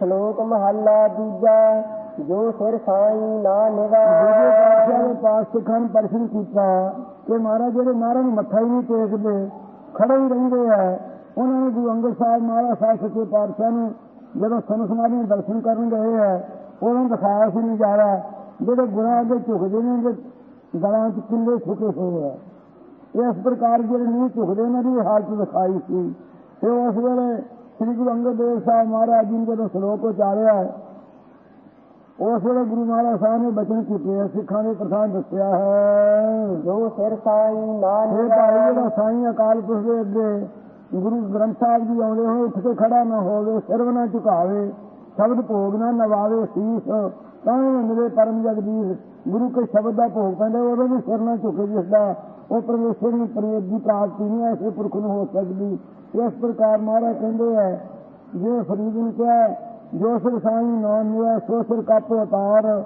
ਸ਼ਲੋਕ ਮਹੱਲਾ ਦੂਜਾ, ਜੋ ਸਿਰ ਸਾਈ ਨਾ ਦੂਜੇ ਨਿਵਾ ਪਾਤਸ਼ਾਹ ਦੇ ਪਾਸ ਸਿੱਖਾਂ ਨੂੰ ਪ੍ਰਸ਼ਨ ਕੀਤਾ ਕਿ ਮਹਾਰਾਜ ਜਿਹੜੇ ਮਹਾਰਾਜ ਨੂੰ ਮੱਥਾ ਹੀ ਨਹੀਂ ਟੇਕਦੇ, ਖੜੇ ਹੀ ਰਹਿੰਦੇ ਆ। ਉਹਨਾਂ ਨੇ ਗੁਰੂ ਅੰਗਦ ਸਾਹਿਬ ਮਹਾਰਾਜ ਸਾਹਿਬ ਸੱਚੇ ਪਾਤਸ਼ਾਹ ਨੂੰ ਜਦੋਂ ਸੰਤ ਸਮਾਜ ਦੇ ਦਰਸ਼ਨ ਕਰਨ ਗਏ ਆ, ਉਹਨਾਂ ਦਿਖਾਇਆ ਸੀ ਨਜ਼ਾਰਾ ਜਿਹੜੇ ਗੁਰਾਂ ਅੱਗੇ ਝੁਕਦੇ ਨੇ ਤੇ ਗਲਾਂ 'ਚ ਕਿੰਨੇ ਛੁਕੇ ਹੋਏ ਆ। ਇਸ ਪ੍ਰਕਾਰ ਜਿਹੜੇ ਨਹੀਂ ਝੁਕਦੇ ਉਹਨਾਂ ਦੀ ਹਾਲਤ ਦਿਖਾਈ ਸੀ। ਤੇ ਉਸ ਵੇਲੇ ਸ੍ਰੀ ਗੁਰੂ ਅੰਗਦ ਦੇਵ ਸਾਹਿਬ ਮਹਾਰਾਜ ਜੀ ਨੇ ਜਦੋਂ ਸ਼ਲੋਕ ਉਚਾਰਿਆ ਉਸ ਵੇਲੇ ਗੁਰੂ ਮਹਾਰਾਜ ਸਾਹਿਬ ਨੇ ਬਚਨ ਕੀਤੇ ਸਿੱਖਾਂ ਦੇ ਪ੍ਰਧਾਨ ਦੱਸਿਆ ਹੈ। ਜੋ ਸਿਰ ਸਾਈ ਨਾ ਇਹ ਭਾਈ ਜਿਹੜਾ ਸਾਈਂ ਅਕਾਲ ਪੁਰਖ ਦੇ ਅੱਗੇ ਗੁਰੂ ਗ੍ਰੰਥ ਸਾਹਿਬ ਜੀ ਆਉਂਦੇ ਹੋਏ ਉੱਠ ਕੇ ਖੜਾ ਨਾ ਹੋਵੇ ਸਿਰ ਵੀ ਨਾ ਝੁਕਾਵੇ ਸ਼ਬਦ ਭੋਗ ਨਾ ਨਵਾਵੇ ਸੀਸ ਤਾਂ ਮਿਲੇ ਪਰਮ ਜਗਦੀਸ਼, ਗੁਰੂ ਕੇ ਸ਼ਬਦ ਦਾ ਭੋਗ ਪੈਂਦਾ ਉਦੋਂ ਵੀ ਸਿਰ ਨਾ ਝੁਕੇ ਜਿਸਦਾ, ਉਹ ਪਰਮੇਸ਼ਰ ਨੂੰ ਪ੍ਰੇਤ ਦੀ ਪ੍ਰਾਪਤੀ ਨਹੀਂ ਐਸੇ ਪੁਰਖ ਨੂੰ ਹੋ ਸਕਦੀ। ਇਸ ਪ੍ਰਕਾਰ ਮਹਾਰਾਜ ਕਹਿੰਦੇ ਹੈ ਜੇ ਫਰੀਦ ਨੂੰ ਕਿਹਾ, ਜੋ ਸਿਰ ਸਾਈ ਨਾਮ ਨਿਆ ਸੋ ਸਿਰ ਕੱਪ ਉਤਾਰ।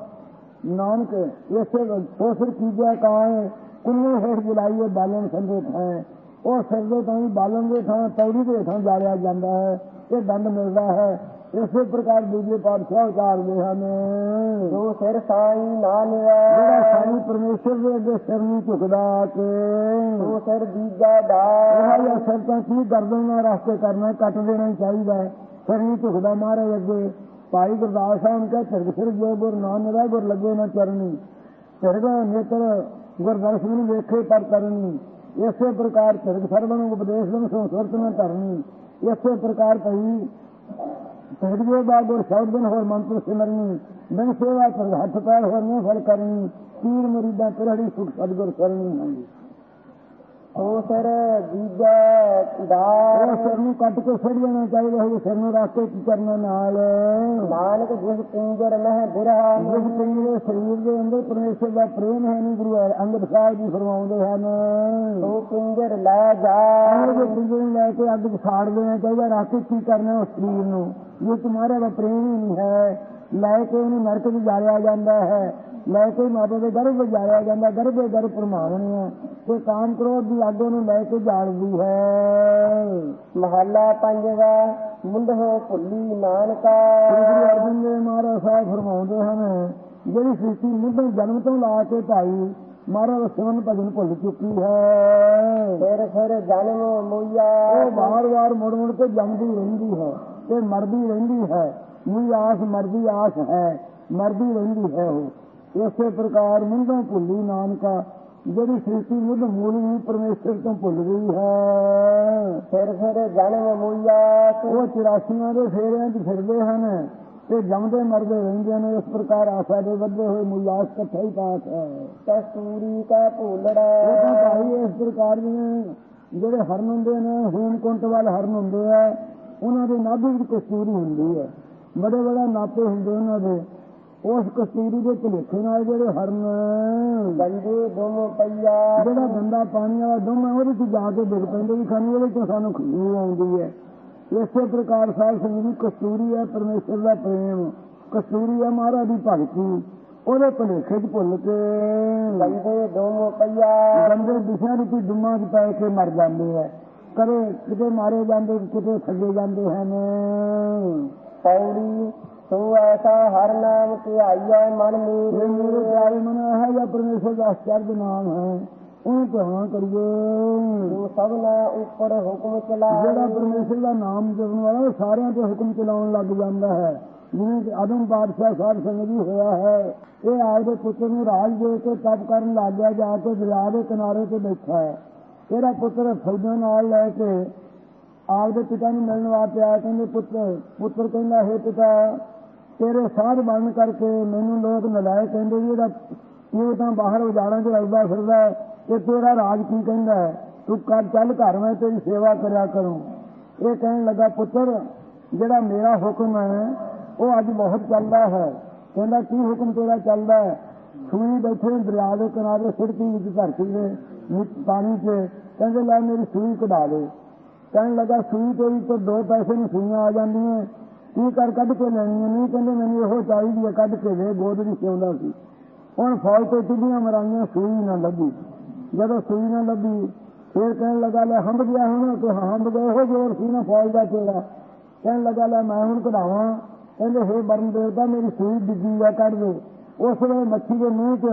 ਨਾਨਕ, ਇਸੇ ਸੋ ਸਿਰ ਕੀਜਿਆ ਕਾਏ ਕੁੰਨੇ ਹੇਠ ਜਲਾਈਏ ਬਾਲਣ ਸੰਦੇ ਥਾਂ। ਉਹ ਸਿਰ ਦੇ ਤਾਂ ਬਾਲਣ ਦੇ ਥਾਂ, ਤੌੜੀ ਦੇ ਥਾਂ ਜਾਲਿਆ ਜਾਂਦਾ ਹੈ, ਇਹ ਦੰਦ ਮਿਲਦਾ ਹੈ। ਇਸੇ ਪ੍ਰਕਾਰ ਦੂਜੇ ਪਾਤਸ਼ਾਹ ਉਚਾਰਦੇ ਹਨ। ਜੋ ਸਿਰ ਸਾਈ ਨਾ ਜਿਹੜਾ ਸਾਈਂ ਪਰਮੇਸ਼ਰ ਦੇ ਅੱਗੇ ਸਿਰ ਨਹੀਂ ਝੁਕਦਾ ਕਿ ਜੋ ਸਿਰ ਇਹ ਦਾ। ਸਿਰ ਤਾਂ ਕੀ ਗਰਦਨ ਨਾਲ ਕੇ ਕਰਨਾ ਕੱਟ ਦੇਣਾ ਚਾਹੀਦਾ ਹੈ। ਸਿਰ ਨਹੀਂ ਝੁਕਦਾ ਮਹਾਰਾਜ ਅੱਗੇ। ਭਾਈ ਗੁਰਦਾਸ ਸਾਹਿਬ ਨੇ ਕਿਹਾ ਸਿਰ ਸਿਰ ਜੋ ਗੁਰ ਨਾਮ ਨਿਵਾ ਗੁਰ ਲੱਗੇ ਨਾ ਚਰਨੀ। ਸਿਰ ਦਾ ਨੇਤਰ ਗੁਰਦਰਸ਼ਨ ਨੂੰ ਵੇਖੇ ਪਰ ਕਰਨੀ ਇਸੇ ਪ੍ਰਕਾਰ ਸਿਰ ਸਰਵਣ ਨੂੰ ਉਪਦੇਸ਼ ਨੂੰ ਸੰਸਰਤ ਨਾ ਕਰਨੀ ਇਸੇ ਪ੍ਰਕਾਰ ਭਈ ਸਿਰਜੇ ਦਾ ਗੁਰ ਸਾਹਿਬ ਦਿਨ ਹੋਰ ਮੰਤਰ ਸਿਮਰਨੀ ਬਿਨ ਸੇਵਾ ਕਰ, ਹੱਥ ਪੈਰ ਹੋਰ ਨਹੀਂ ਫਲ ਕਰਨੀ, ਪੀਰ ਮੁਰੀਦਾਂ ਪਿਰੜੀ ਸੁਖ ਸਤਗੁਰ ਕਰਨੀ ਹਾਂਜੀ ਜੋ ਸਿਰ ਉਹ ਦਾ ਸਿਰ ਨੂੰ ਕੱਟ ਕੇ ਛੱਡ ਦੇਣਾ ਚਾਹੀਦਾ ਹੈ ਸਿਰ ਨੂੰ ਰੱਖ ਕੇ ਕੀ ਕਰਨਾ ਨਾਲ। ਨਾਨਕ ਜਿਸ ਪਿੰਜਰ ਮਹਿ ਬਿਰਹਾ ਜਿਸ ਤੇਰੇ ਸਰੀਰ ਦੇ ਅੰਦਰ ਪਰਮੇਸ਼ਰ ਦਾ ਪ੍ਰੇਮ ਹੈ ਨਹੀਂ ਗੁਰੂ ਅੰਗਦ ਸਾਹਿਬ ਜੀ ਫਰਮਾਉਂਦੇ ਹਨ। ਉਹ ਪਿੰਜਰ ਲੈ ਜਾ। ਦੇ ਪਿੰਜਰੇ ਲੈ ਕੇ ਅੱਗ ਸਾੜ ਦੇਣਾ ਚਾਹੀਦਾ ਰੱਖ ਕੇ ਕੀ ਕਰਨਾ ਉਸ ਸਰੀਰ ਨੂੰ। ਜੇ ਤੁਹਾਰੇ ਦਾ ਪ੍ਰੇਮ ਹੀ ਨਹੀਂ ਹੈ। ਲੈ ਕੇ ਉਹਨੂੰ ਨਰਕ 'ਚ ਜਾਲਿਆ ਜਾਂਦਾ ਹੈ। ਲੈ ਕੇ ਮਾਤਾ ਦੇ ਗਰਭ ਵਿੱਚ ਜਾਲਿਆ ਜਾਂਦਾ ਗਰਭ ਦੇ ਗਰਭ ਪਰਮਾਵਣੀਆਂ ਤੇ ਕਾਮ ਕ੍ਰੋਧ ਦੀ ਅੱਗ ਉਹਨੂੰ ਲੈ ਕੇ ਜਾਲਦੀ ਹੈ। ਮਹੱਲਾ ਪੰਜਵਾ ਮੁੰਡ ਹੋ ਭੁੱਲੀ ਨਾਨਕਾ। ਸ੍ਰੀ ਅਰਜਨ ਦੇਵ ਮਹਾਰਾਜ ਸਾਹਿਬ ਫਰਮਾਉਂਦੇ ਹਨ ਜਿਹੜੀ ਸ੍ਰਿਸ਼ਟੀ ਮੁੱਢੋਂ ਜਨਮ ਤੋਂ ਲਾ ਕੇ ਭਾਈ ਮਹਾਰਾਜ ਦਾ ਸਿਮਰਨ ਭਜਨ ਭੁੱਲ ਚੁੱਕੀ ਹੈ। ਫਿਰ ਫਿਰ ਜਨਮ ਮੁਈਆ ਉਹ ਵਾਰ-ਵਾਰ ਮੁੜ-ਮੁੜ ਕੇ ਜੰਮਦੀ ਰਹਿੰਦੀ ਹੈ ਤੇ ਮਰਦੀ ਰਹਿੰਦੀ ਹੈ। ਮੁਈ ਆਸ ਮਰਦੀ ਆਸ ਹੈ ਮਰਦੀ ਰਹਿੰਦੀ ਹੈ ਉਹ। ਇਸੇ ਪ੍ਰਕਾਰ ਮੁੰਡੋਂ ਭੁੱਲੀ ਨਾਨਕਾ ਜਿਹੜੀ ਸ੍ਰਿਸ਼ਟੀ ਮੁੱਢ ਮੂਲ ਵੀ ਪਰਮੇਸ਼ਰ ਤੋਂ ਭੁੱਲ ਗਈ ਹੈ। ਫਿਰ ਫਿਰ ਜਨਮ ਮੁਈਆ ਉਹ 84 ਦੇ ਫੇਰਿਆਂ 'ਚ ਫਿਰਦੇ ਹਨ ਤੇ ਜੰਮਦੇ ਮਰਦੇ ਰਹਿੰਦੇ ਨੇ। ਇਸ ਪ੍ਰਕਾਰ ਆਸਾ ਦੇ ਵੱਧੇ ਹੋਏ ਮੁਲਾਸ ਇਕੱਠਾ ਹੀ ਪਾਸ ਹੈ। ਕਸਤੂਰੀ ਕਾ ਭੂਲੜਾ। ਉਹ ਤਾਂ ਭਾਈ ਇਸ ਪ੍ਰਕਾਰ ਜਿਵੇਂ ਜਿਹੜੇ ਹਰਨ ਹੁੰਦੇ ਨੇ ਹੇਮਕੁੰਟ ਵਾਲ ਹਰਨ ਹੁੰਦੇ ਆ ਉਹਨਾਂ ਦੇ ਨਾਭੀ ਵਿੱਚ ਕਸਤੂਰੀ ਹੁੰਦੀ ਹੈ। ਬੜੇ ਬੜਾ ਨਾਪੇ ਹੁੰਦੇ ਉਹਨਾਂ ਦੇ। ਉਸ ਕਸਤੂਰੀ ਦੇ ਭੁਲੇਖੇ ਨਾਲ ਜਿਹੜੇ ਹਰਨ ਗੰਦੇ ਦੁਮ ਪਈਆ। ਜਿਹੜਾ ਗੰਦਾ ਪਾਣੀ ਵਾਲਾ ਦੁਮ ਹੈ ਉਹਦੇ 'ਚ ਜਾ ਕੇ ਡਿੱਗ ਪੈਂਦੇ ਵੀ ਖਾਣੀ ਉਹਦੇ 'ਚੋਂ ਸਾਨੂੰ ਖੁਸ਼ਬੂ ਆਉਂਦੀ ਹੈ। ਇਸੇ ਪ੍ਰਕਾਰ ਸਾਧ ਸੰਗਤ ਦੀ ਕਸਤੂਰੀ ਹੈ ਪਰਮੇਸ਼ਰ ਦਾ ਪ੍ਰੇਮ ਕਸਤੂਰੀ ਹੈ ਮਹਾਰਾਜ ਦੀ ਭਗਤੀ। ਉਹਦੇ ਭੁਲੇਖੇ 'ਚ ਭੁੱਲ ਕੇ ਗੰਦੇ ਦੁਮ ਪਈਆ। ਗੰਦੇ ਦਿਸ਼ਾ ਰੂਪੀ ਦੁਮਾਂ 'ਚ ਪੈ ਕੇ ਮਰ ਜਾਂਦੇ ਆ। ਕਦੇ ਕਿਤੇ ਮਾਰੇ ਜਾਂਦੇ ਕਿਤੇ ਥੱਲੇ ਜਾਂਦੇ ਹਨ। ਪੌੜੀ ਸੋ ਐਸਾ ਹਰ ਨਾਮ ਕੀ ਆਈਐ ਮਨ ਇਹ ਮੇਰੇ ਪਿਆਰੇ ਮਨ ਹੈ ਜਾਂ ਪਰਮੇਸ਼ਰ ਦਾ ਅਚਰਜ ਨਾਮ ਹੈ। ਉਹਨੂੰ ਧਿਆਨ ਕਰੀਏ। ਜੋ ਸਭਨਾ ਉੱਪਰ ਹੁਕਮ ਚਲਾਏ। ਜਿਹੜਾ ਪਰਮੇਸ਼ਰ ਦਾ ਨਾਮ ਜਪਣ ਵਾਲਾ ਉਹ ਸਾਰਿਆਂ ਤੇ ਹੁਕਮ ਚਲਾਉਣ ਲੱਗ ਜਾਂਦਾ ਹੈ। ਜਿਵੇਂ ਕਿ ਆਦਮ ਬਾਦਸ਼ਾਹ ਸਾਹਿਬ ਸੰਗ ਜੀ ਹੋਇਆ ਹੈ। ਇਹ ਆਪਦੇ ਪੁੱਤਰ ਨੂੰ ਰਾਜ ਦੇ ਕੇ ਤਪ ਕਰਨ ਲੱਗ ਗਿਆ ਜਾ ਕੇ ਦਰਿਆ ਦੇ ਕਿਨਾਰੇ ਤੇ ਬੈਠਾ ਹੈ। ਇਹਦਾ ਪੁੱਤਰ ਫੌਜਾਂ ਨਾਲ ਲੈ ਕੇ ਆਪਦੇ ਪਿਤਾ ਨੂੰ ਮਿਲਣ ਵਾਸਤੇ ਆਇਆ। ਕਹਿੰਦੇ ਪੁੱਤਰ ਪੁੱਤਰ ਕਹਿੰਦਾ ਹੈ ਪਿਤਾ ਤੇਰੇ ਸਾਧ ਬਣ ਕਰਕੇ ਮੈਨੂੰ ਲੋਕ ਨਲਾਇਕ ਕਹਿੰਦੇ ਵੀ ਇਹਦਾ ਇਹ ਤਾਂ ਬਾਹਰ ਉਜਾੜਾਂ 'ਚ ਰਲਦਾ ਫਿਰਦਾ ਹੈ ਤੇ ਤੇਰਾ ਰਾਜ ਕੀ ਕਹਿੰਦਾ ਹੈ? ਤੂੰ ਕਰ ਚੱਲ ਘਰ ਮੈਂ ਤੇਰੀ ਸੇਵਾ ਕਰਿਆ ਕਰੂੰ। ਇਹ ਕਹਿਣ ਲੱਗਾ, ਪੁੱਤਰ, ਜਿਹੜਾ ਮੇਰਾ ਹੁਕਮ ਹੈ, ਉਹ ਅੱਜ ਬਹੁਤ ਚੱਲਦਾ ਹੈ। ਕਹਿੰਦਾ, ਕੀ ਹੁਕਮ ਤੇਰਾ ਚੱਲਦਾ ਹੈ? ਸੂਈ ਬੈਠੇ ਦਰਿਆ ਦੇ ਕਿਨਾਰੇ ਸਿੜਕੀ ਵਿੱਚ ਧਰਤੀ ਦੇ ਪਾਣੀ 'ਚ। ਕਹਿੰਦੇ, ਲੈ ਮੇਰੀ ਸੂਈ ਕਢਾ ਦੇ। ਕਹਿਣ ਲੱਗਾ, ਸੂਈ ਤੇਰੀ ਤੋਂ ਦੋ ਪੈਸੇ ਨੂੰ ਸੂਈਆਂ ਆ ਜਾਂਦੀਆਂ। ਕੀ ਕਰ ਕੱਢ ਕੇ ਲੈਣੀ ਹੈ? ਨਹੀਂ ਕਹਿੰਦੇ ਮੈਨੂੰ ਇਹੋ ਚਾਹੀਦੀ ਹੈ, ਕੱਢ ਕੇ ਦੇ, ਗੋਦ ਦੀ ਸਿਉਂਦਾ ਸੀ। ਹੁਣ ਫੌਜ ਤੇ ਚੁੱਡੀਆਂ ਮਰਾਈਆਂ, ਸੂਈ ਨਾ ਲੱਭੀ। ਜਦੋਂ ਸੂਈ ਨਾ ਲੱਭੀ, ਫਿਰ ਕਹਿਣ ਲੱਗਾ, ਲੈ ਹੰਬ ਗਿਆ ਹੁਣ ਕਿ ਹੰਬ ਗਿਆ ਇਹੋ ਜੋਰ ਸੀ ਨਾ ਫੌਜ ਦਾ ਤੇਰਾ ਕਹਿਣ ਲੱਗਾ, ਲੈ ਮੈਂ ਹੁਣ ਕਢਾਵਾਂ। ਕਹਿੰਦੇ, ਹੇ ਬਰਨ ਦੇਵਤਾ, ਮੇਰੀ ਸੂਈ ਡਿੱਗੀ ਆ, ਕੱਢ ਦੇ। ਉਸ ਵੇਲੇ ਮੱਛੀ ਦੇ ਮੂੰਹ 'ਚ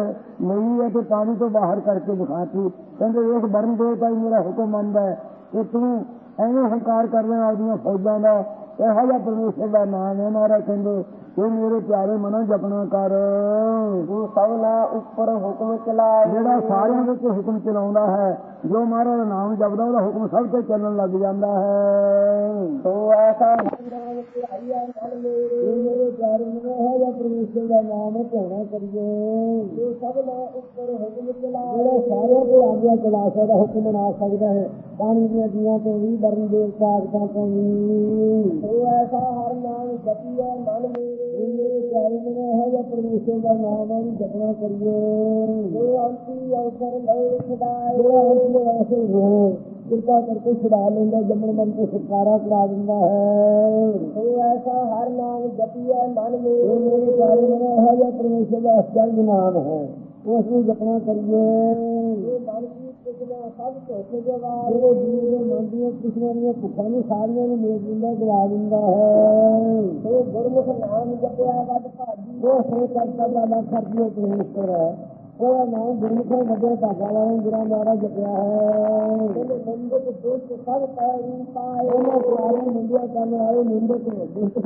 ਲਈ ਹੈ ਤੇ ਪਾਣੀ ਤੋਂ ਬਾਹਰ ਕਰਕੇ ਦਿਖਾਤੀ। ਕਹਿੰਦੇ ਇਹ ਬਰਨ ਦੇਵਤਾ ਹੀ ਮੇਰਾ ਹੁਕਮ ਮੰਨਦਾ ਹੈ ਕਿ ਤੂੰ ਐਵੇਂ ਹੰਕਾਰ ਕਰਦਾ ਆਪਦੀਆਂ ਫੌਜਾਂ ਦਾ ਇਹੋ ਜਿਹਾ ਪਰਮੇਸ਼ਰ ਦਾ ਨਾਮ ਹੈ ਮਹਾਰਾਜ ਕਹਿੰਦੇ ਇਹ ਮੇਰੇ ਪਿਆਰੇ ਮਨੋਂ ਜਪਣਾ ਕਰ। ਤੂੰ ਸਭਨਾ ਉੱਪਰ ਹੁਕਮ ਚਲਾਏ। ਜਿਹੜਾ ਸਾਰਿਆਂ ਦੇ ਉੱਤੇ ਹੁਕਮ ਚਲਾਉਂਦਾ ਹੈ ਜੋ ਮਹਾਰਾਜ ਦਾ ਨਾਮ ਜਪਦਾ ਉਹਦਾ ਹੁਕਮ ਸਭ ਤੇ ਚੱਲਣ ਲੱਗ ਜਾਂਦਾ ਹੈ। ਤੋ ਐਸਾ ਤੇ ਮੇਰੇ ਮਨੋਂ ਹੈ ਜਾਂ ਪਰਮੇਸ਼ਰ ਦਾ ਨਾਮ ਹੈ ਧਿਆਨਾ ਕਰੀਏ। ਤੂੰ ਸਭਨਾ ਉੱਪਰ ਹੁਕਮ ਚਲਾਏ ਜਿਹੜਾ ਸਾਰਿਆਂ ਤੇ ਆਗਿਆ ਚਲਾ ਸਕਦਾ ਹੁਕਮ ਬਣਾ ਸਕਦਾ ਹੈ ਪਾਣੀ ਦੀਆਂ ਜੀਆਂ ਤੋਂ ਵੀ ਬਰਨ ਦੇ ਕਾਗਜ਼ਾਂ ਤੋਂ ਵੀ। ਤੋ ਐਸਾ ਹਰ ਨਾਮ ਜਪੀਆ ਮਨ ਮੇਰੇ। ਮੇਰੇ ਮਨੋਂ ਹੈ ਜਾਂ ਪਰਮੇਸ਼ਰ ਦਾ ਨਾਮ ਹੈ ਉਹਨੂੰ ਜਪਣਾ ਕਰੀਏ। ਤੋ ਅੰਤੀ ਅਵਸਰ ਲੈ ਖੁਦਾਏ। ਜਿਹੜਾ ਉਸ ਐਸੇ ਹੋ ਕਿਰਪਾ ਕਰਕੇ ਛੁਡਾ ਲੈਂਦਾ ਜੰਮਣ ਮਨ ਤੋਂ ਛੁਟਕਾਰਾ ਕਰਾ ਦਿੰਦਾ ਹੈ। ਤੋ ਐਸਾ ਹਰ ਨਾਮ ਜਪੀਆ ਮਨ ਇਹ ਮੇਰੇ ਮੇਰੇ ਪਿਆਰੇ ਮਨੋਂ ਹੈ ਜਾਂ ਪਰਮੇਸ਼ਰ ਦਾ ਅਸਲ ਨਾਮ ਹੈ। ਉਸ ਨੂੰ ਜਪਣਾ ਕਰੀਏ। ਇਹ ਮਨ ਕੀ ਕਿਸਨਾ ਸਭ ਧੋਖੇ ਜਵਾਏ ਜਿਹੜੇ ਜੀਵ ਦੇ ਮਨ ਦੀਆਂ ਕਿਸਮਾਂ ਦੀਆਂ ਭੁੱਖਾਂ ਨੂੰ ਸਾਰੀਆਂ ਨੂੰ ਮੇਲ ਦਿੰਦਾ ਗਵਾ ਦਿੰਦਾ ਹੈ। ਤੋ ਗੁਰਮੁਖ ਨਾਮ ਜਪਿਆ ਵੱਡ ਭਾਗੀ। ਉਹ ਸੇ ਕਰਤਾ ਦਾ ਨਾ ਖਰਚੇ ਪਰਮੇਸ਼ਰ। ਹੈ ਉਹਦਾ ਨਾਮ ਗੁਰਮੁਖਾਂ ਵੱਡੇ ਭਾਗਾ ਵਾਲਾ ਜਿਹੜਾ ਮਾਰਾ ਜਪਿਆ ਹੈ ਤੇਰੇ ਮੰਦਿਰ ਦੁਸ਼ਟ ਸਭ ਪੈਰੀ ਪਾਏ ਉਹਨਾਂ ਪਿਆਰੇ ਨਿੰਦਿਆ ਕਰਨ ਵਾਲੇ ਨਿੰਦਕ ਦੁਸ਼ਟ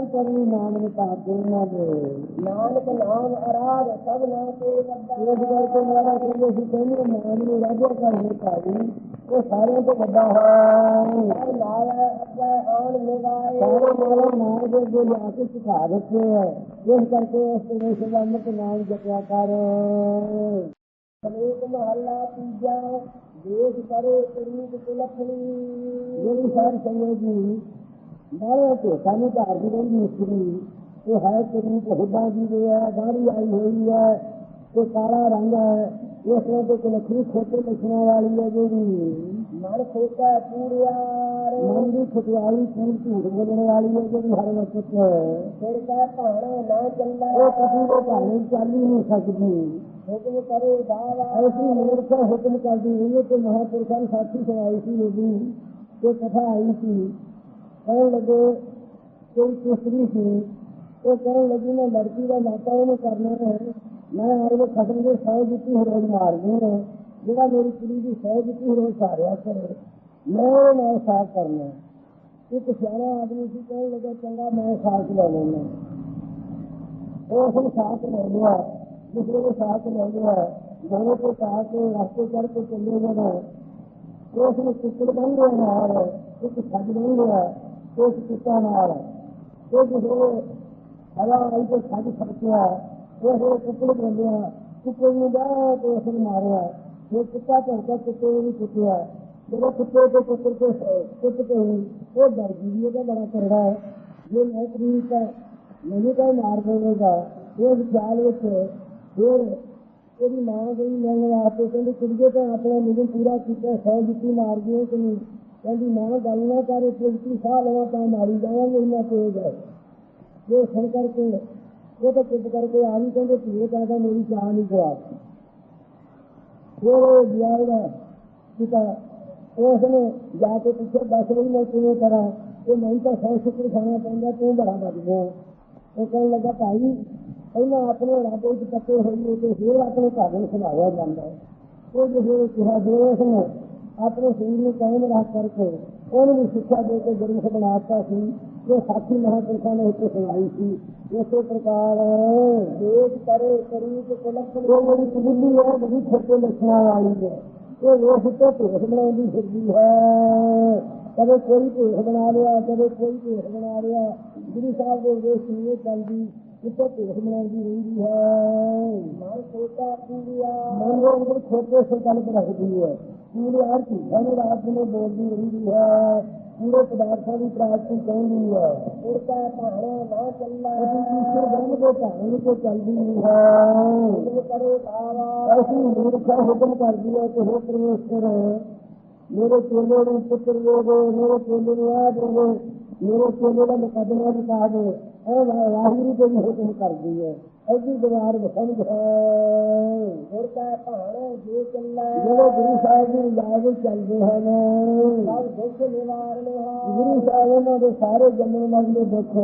ਦੇ ਵਾਲੇ ਨਹੀਂ ਜਿਨ੍ਹਾਂ ਨੂੰ ਬਹੁਤ ਹੀ ਇਸ਼ਟ ਸੀ ਸਭ ਕਰਨੀ ਨਾਮ ਨੇ ਪਾ ਕੇ ਉਹਨਾਂ ਦੇ। ਨਾਨਕ ਨਾਮ ਅਰਾਧ ਸਭ ਨਾ ਤੇ ਵੱਡਾ। ਇਸ ਕਰਕੇ ਮਾਰਾ ਕਹਿੰਦੇ ਸੀ, ਕਹਿੰਦੇ ਨਾਮ ਨੂੰ ਰਾਜਾ ਕਰਨੇ ਪਾਈ ਉਹ ਸਾਰਿਆਂ ਤੋਂ ਵੱਡਾ ਹੈ। ਹਰ ਨਾਲ ਅੱਗੇ ਆਉਣ ਲਗਾਏ ਸਾਰੇ ਮਾਰਾ ਨਾਮ ਦੇ ਅੱਗੇ ਲਿਆ ਕੇ ਸਿਖਾ ਦਿੱਤੇ ਹੈ। ਇਸ ਕਰਕੇ ਉਸ ਪਰਮੇਸ਼ਰ ਦਾ ਅੰਮ੍ਰਿਤ ਨਾਮ ਜਪਿਆ ਕਰ। ਅਨੇਕ ਮਹੱਲਾ ਤੀਜਾ ਦੇਖ ਕਰੇ, ਤਰੀਕ ਕੁਲਖਣੀ। ਜਿਹੜੀ ਸਾਰੀ ਸੰਗਤ ਜੀ ਮਾਰੇ ਤੇ ਸਾਨੂੰ ਘਰ ਦੀ ਰਹਿੰਦੀ ਇਸਤਰੀ ਇਹ ਹੈ ਤੇਰੀ ਹੁੱਡਾ ਦੀ ਦੇ ਹੈ ਦਾੜੀ ਆਈ ਹੋਈ ਹੈ ਤੇ ਕਾਲਾ ਰੰਗ ਹੈ ਇਸ ਤਰ੍ਹਾਂ ਤੇ ਕੁਲਖੀ ਛੋਟੇ ਲਖਣਾ ਵਾਲੀ ਹੈ ਜਿਹੜੀ ਮਨ ਖੋਤਾ ਪੂੜਿਆਰ ਮਨ ਦੀ ਖਟਿਆਈ ਪੂਰ ਝੂਠ ਬੋਲਣ ਵਾਲੀ ਹੈ ਜਿਹੜੀ ਹਰ ਵਕਤ ਫਿਰ ਕਹ ਭਾਣਾ ਨਾ ਚੱਲਾ। ਉਹ ਕਦੀ ਦੇ ਭਾਣੇ ਚੱਲ ਹੀ ਨਹੀਂ ਸਕਦੀ। ਹੁਕਮ ਕਰੇ ਬਾਵਾ। ਐਸੀ ਮੂਰਖ ਹੁਕਮ ਕਰਦੀ ਰਹੀ ਹੈ ਤੇ ਮਹਾਪੁਰਸ਼ਾਂ ਸਾਥੀ ਸੁਣਾਈ ਸੀ ਉਹਦੀ ਤੇ ਕਥਾ ਆਈ ਸੀ। ਕਹਿਣ ਲੱਗੇ, ਕੋਈ ਕਿਸਰੀ ਸੀ। ਉਹ ਕਹਿਣ ਲੱਗੀ, ਮੈਂ ਲੜਕੀ ਦਾ ਨਾਤਾ ਉਹਨੂੰ ਕਰਨਾ ਹੈ। ਮੈਂ ਹਰ ਖਸਮ ਦੇ ਸੌ ਦਿੱਤੀ ਰੋਜ਼ ਮਾਰਨੀ ਹੈ। ਜਿਹੜਾ ਮੇਰੀ ਕੁੜੀ ਦੀ ਸੌ ਦਿੱਤੀ ਰੋਜ਼ ਸਾਰਿਆ ਕਰੇ, ਮੈਂ ਉਹ ਨਾਲ ਸਾਥ ਕਰਨਾ ਇੱਕ ਸਿਆਣਾ ਆਦਮੀ ਸੀ, ਕਹਿਣ ਲੱਗਾ, ਚੰਗਾ, ਮੈਂ ਸਾਥ ਲੈ ਲੈਣਾ ਉਹ ਉਸ ਸਾਥ ਲੈ ਲਿਆ ਜਿਸ ਵੇਲੇ ਸਾਥ ਲੈ ਲਿਆ ਦੋਨੋਂ ਕੋ ਕਹਾ ਕੇ ਰਸਤੇ ਚੜ ਕੇ ਚੱਲੇ ਗਏ ਉਸ ਨੂੰ ਕੁੱਕੜ ਬਣ ਗਿਆ ਨਾਲ, ਇੱਕ ਛੱਡ ਬਣ ਗਿਆ। ਤੇ ਉਸ ਨਾਲ ਉਹ ਜਿਸ ਹਵਾ ਆਈ ਤੇ ਛੱਡ ਛੱਡਿਆ ਉਹ ਵੇਲੇ ਕੁੱਕੜ ਬਣ ਗਿਆ ਕੁੱਕੜ ਨੂੰ ਜਾ ਤੇ ਉਸ ਨੂੰ ਮਾਰਿਆ ਉਹ ਕੁੱਤਾ ਝੜਕਾ ਕੁੱਤੇ ਨੂੰ ਕੁੱਟਿਆ ਜਦੋਂ ਕੁੱਤੇ ਤੇ ਕੁੱਕੜ ਤੇ ਕੁੱਟ ਕੇ ਉਹ ਡਰ ਗਈ ਉਹਦਾ ਬੜਾ ਕਰੜਾ ਹੈ ਜੇ ਮੈਂ ਤਰੀਕ ਤਾਂ ਮੈਨੂੰ ਤਾਂ ਮਾਰ ਦੇਵੇਗਾ ਇਹ ਖਿਆਲ ਵਿੱਚ ਫਿਰ ਉਹਦੀ ਮਾਂ ਗਈ ਲੈਣ ਵਾਸਤੇ ਕਹਿੰਦੀ ਕੁੜੀਏ ਤਾਂ ਆਪਣਾ ਨਿਗਮ ਪੂਰਾ ਕੀਤਾ ਸੌ ਜੁੱਤੀ ਮਾਰ ਗਈ ਕਿ ਨਹੀਂ ਕਹਿੰਦੀ, ਮਾਂ ਗੱਲ ਨਾ ਕਰ ਕੁੜੀ ਸਾਹ ਲਵਾ ਤਾਂ ਮਾਰੀ ਜਾਵਾਂਗੇ ਇਹਨਾਂ ਤੇਜ਼ ਹੈ। ਇਹ ਸੁਣ ਕਰਕੇ, ਉਹ ਤਾਂ ਚੁੱਪ ਕਰਕੇ ਆ ਵੀ ਕਹਿੰਦੇ ਧੀਏ ਕਹਿੰਦਾ ਮੇਰੀ ਚਾਹ ਨਹੀਂ ਗਵਾ ਉਹ ਵਿਆਹ ਦਾ ਪਿਤਾ ਉਸ ਨੇ ਜਾ ਕੇ ਪੁੱਛਿਆ, ਦੱਸ ਵੀ ਮੈਂ ਕਿਵੇਂ ਕਰਾਂ? ਇਹ ਨਹੀਂ ਤਾਂ ਸੌ ਸ਼ੁਕਰ ਖਾਣਾ ਪੈਂਦਾ, ਤੂੰ ਬੜਾ ਵੱਜ ਗਿਆ ਉਹ ਕਹਿਣ ਲੱਗਾ, ਭਾਈ, ਪਹਿਲਾਂ ਆਪਣੇ ਰੱਬ ਵਿੱਚ ਪੱਕੇ ਹੋਈਏ ਤੇ ਫਿਰ ਆਪਣੇ ਘਰ ਨੂੰ ਸੁਣਾਇਆ ਜਾਂਦਾ ਉਹ ਜਿਹੜੇ ਕਿਹਾ ਜੋ ਉਸ ਨੇ ਆਪਣੇ ਸਰੀਰ ਨੂੰ ਕਾਇਮ ਰੱਖ ਕਰਕੇ ਉਹਨੂੰ ਵੀ ਸਿੱਖਿਆ ਦੇ ਕੇ ਗੁਰਮੁਖ ਬਣਾਤਾ ਸੀ, ਜੋ ਸਾਥੀ ਮਹਾਂਪੁਰਖਾਂ ਨੇ ਉੱਤੇ ਸੁਣਾਈ ਸੀ। ਇਸੇ ਪ੍ਰਕਾਰ ਦੇਖ ਕਰੇ ਤਰੀਕ ਕੁਲਖਣੀ ਉਹ ਜਿਹੜੀ ਕੁਬੁੱਲੀ ਹੈ ਬੜੀ ਛੋਟੇ ਲੱਛਣਾਂ ਵਾਲੀ ਹੈ। ਇਹ ਵੇਖ ਕੇ ਭੇਖ ਬਣਾਉਂਦੀ ਫਿਰਦੀ ਹੈ। ਕਦੇ ਕੋਈ ਭੇਖ ਬਣਾ ਲਿਆ, ਕਦੇ ਕੋਈ ਭੇਸ਼ ਬਣਾ ਲਿਆ। ਗੁਰੂ ਸਾਹਿਬ ਦੇ ਵੇਖ ਨਹੀਂ ਚੱਲਦੀ ਕਿਤੇ ਭੇਖ ਬਣਾਉਂਦੀ ਰਹਿੰਦੀ ਹੈ। ਮਨ ਦੇ ਅੰਦਰ ਛੋਟੇ ਸੰਕਲਪ ਰੱਖਦੀ ਹੈ। ਪੂਰੇ ਹਰ ਚੀਜ਼ਾਂ ਨੂੰ ਰਾਤ ਨੂੰ ਬੋਲਦੀ ਰਹਿੰਦੀ ਹੈ। ਪੂਰੇ ਪਦਾਰਥਾਂ ਦੀ ਪ੍ਰਾਪਤੀ ਚਾਹੁੰਦੀ ਹੈ। ਕਹ ਭਾਣਾ ਨਾ ਚੱਲਾ ਉਹਦੀ ਈਸ਼ਵਰ ਬ੍ਰਹਮ ਦੇ ਧਾਰਨ ਤੇ ਚੱਲਦੀ ਨਹੀਂ ਹੈ। ਕਰੇ ਐਸੀ ਮੂਰਖਾ ਹੁਕਮ ਕਰਦੀ ਹੈ ਕਿ ਹੋ ਪਰਮੇਸ਼ਰ ਮੇਰੇ ਚੇਲੇ ਨੂੰ ਪੁੱਤਰ ਦੇ ਮੇਰੇ ਚੇਲੇ ਨੂੰ ਦੇ ਦਾ। ਦੇ ਉਹ ਵਾਹਿਗੁਰੂ ਤੇ ਵੀ ਹੁਕਮ ਕਰਦੀ ਹੈ। ਐਡੀ ਦਵਾਰ ਬਸੰਦ ਹੈ ਫਿਰ ਕਾ ਭਾਣੇ ਜੇ ਚੱਲੇ ਜਿਹੜੇ ਗੁਰੂ ਸਾਹਿਬ ਦੀ ਲਾਗ ਚੱਲਦੇ ਹਨ। ਗੁਰੂ ਸਾਹਿਬ ਉਹਨਾਂ ਦੇ ਸਾਰੇ ਜੰਮੇ ਮਰਨ ਦੇ ਦੁੱਖ